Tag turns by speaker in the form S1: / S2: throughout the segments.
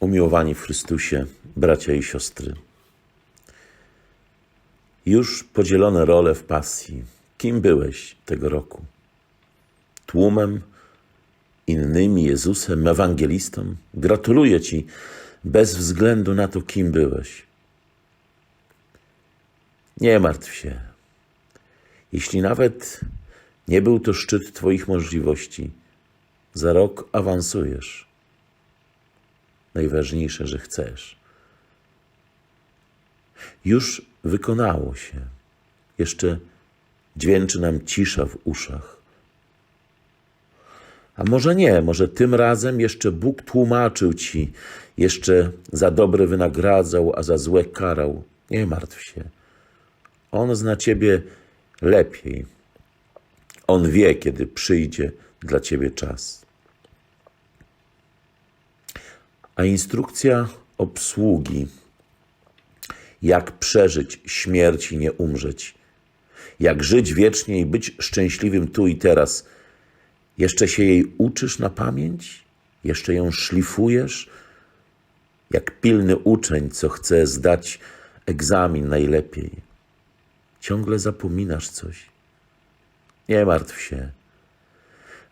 S1: Umiłowani w Chrystusie, bracia i siostry. Już podzielone role w pasji. Kim byłeś tego roku? Tłumem, innymi, Jezusem, ewangelistą? Gratuluję Ci bez względu na to, kim byłeś. Nie martw się. Jeśli nawet nie był to szczyt Twoich możliwości, za rok awansujesz. Najważniejsze, że chcesz. Już wykonało się. Jeszcze dźwięczy nam cisza w uszach. A może nie, może tym razem jeszcze Bóg tłumaczył ci, jeszcze za dobre wynagradzał, a za złe karał. Nie martw się. On zna ciebie lepiej. On wie, kiedy przyjdzie dla ciebie czas. A instrukcja obsługi, jak przeżyć śmierć i nie umrzeć, jak żyć wiecznie i być szczęśliwym tu i teraz, jeszcze się jej uczysz na pamięć? Jeszcze ją szlifujesz? Jak pilny uczeń, co chce zdać egzamin najlepiej. Ciągle zapominasz coś. Nie martw się.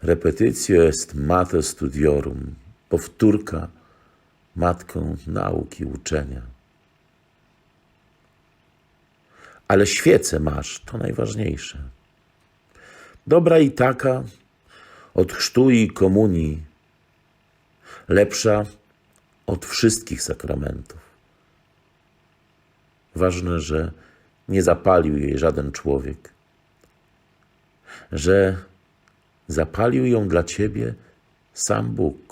S1: Repetitio est mater studiorum. Powtórka matką nauki uczenia. Ale świecę masz, to najważniejsze. Dobra i taka, od chrztu i komunii, lepsza od wszystkich sakramentów. Ważne, że nie zapalił jej żaden człowiek, że zapalił ją dla ciebie sam Bóg.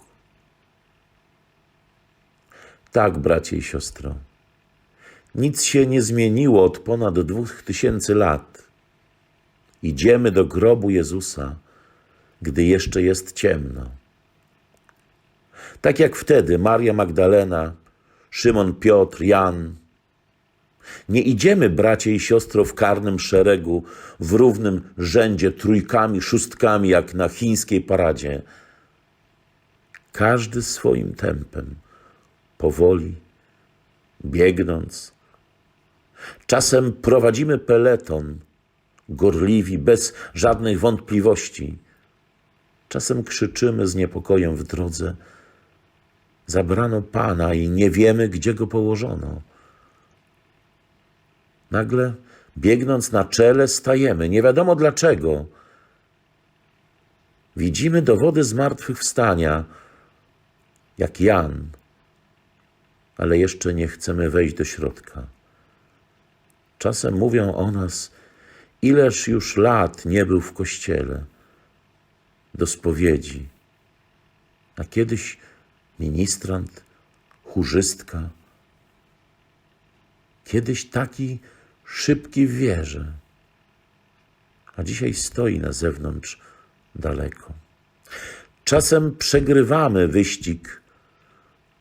S1: Tak, bracie i siostro, nic się nie zmieniło od ponad dwóch tysięcy lat. Idziemy do grobu Jezusa, gdy jeszcze jest ciemno. Tak jak wtedy Maria Magdalena, Szymon Piotr, Jan. Nie idziemy, bracie i siostro, w karnym szeregu, w równym rzędzie trójkami, szóstkami, jak na chińskiej paradzie. Każdy swoim tempem, powoli, biegnąc. Czasem prowadzimy peleton, gorliwi, bez żadnej wątpliwości. Czasem krzyczymy z niepokojem w drodze. Zabrano Pana i nie wiemy, gdzie go położono. Nagle, biegnąc na czele, stajemy, nie wiadomo dlaczego. Widzimy dowody zmartwychwstania, jak Jan, ale jeszcze nie chcemy wejść do środka. Czasem mówią o nas, ileż już lat nie był w kościele, do spowiedzi, a kiedyś ministrant, chórzystka, kiedyś taki szybki w wierze, a dzisiaj stoi na zewnątrz daleko. Czasem przegrywamy wyścig,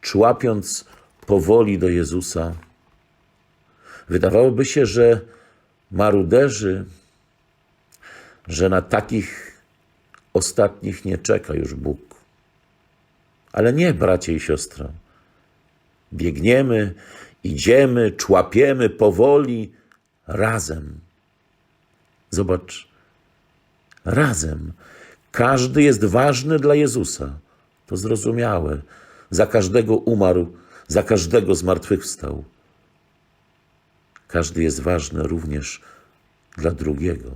S1: człapiąc powoli do Jezusa. Wydawałoby się, że maruderzy, że na takich ostatnich nie czeka już Bóg. Ale nie, bracie i siostro. Biegniemy, idziemy, człapiemy powoli, razem. Zobacz, razem. Każdy jest ważny dla Jezusa. To zrozumiałe. Za każdego umarł, za każdego zmartwychwstał. Każdy jest ważny również dla drugiego.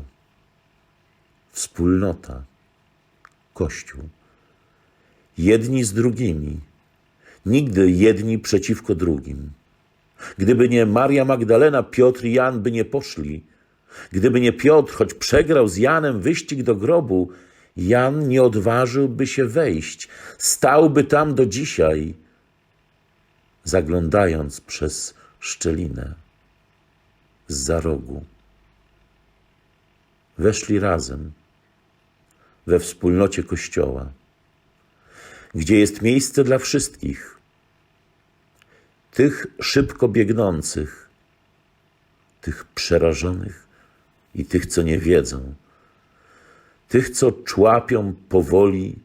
S1: Wspólnota, Kościół. Jedni z drugimi, nigdy jedni przeciwko drugim. Gdyby nie Maria Magdalena, Piotr i Jan by nie poszli. Gdyby nie Piotr, choć przegrał z Janem wyścig do grobu, Jan nie odważyłby się wejść. Stałby tam do dzisiaj, zaglądając przez szczelinę z za rogu. Weszli razem we wspólnocie Kościoła, gdzie jest miejsce dla wszystkich, tych szybko biegnących, tych przerażonych i tych, co nie wiedzą, tych, co człapią powoli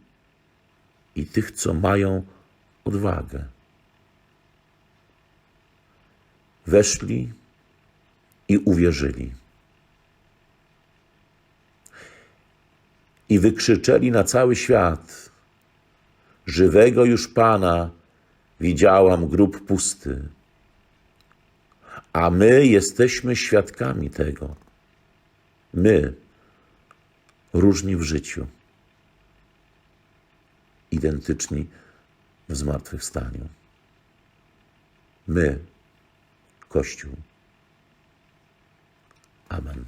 S1: i tych, co mają odwagę. Weszli i uwierzyli. I wykrzyczeli na cały świat: Żywego już Pana widziałam grób pusty. A my jesteśmy świadkami tego. My, różni w życiu, identyczni w zmartwychwstaniu. My, Kościół. Amen.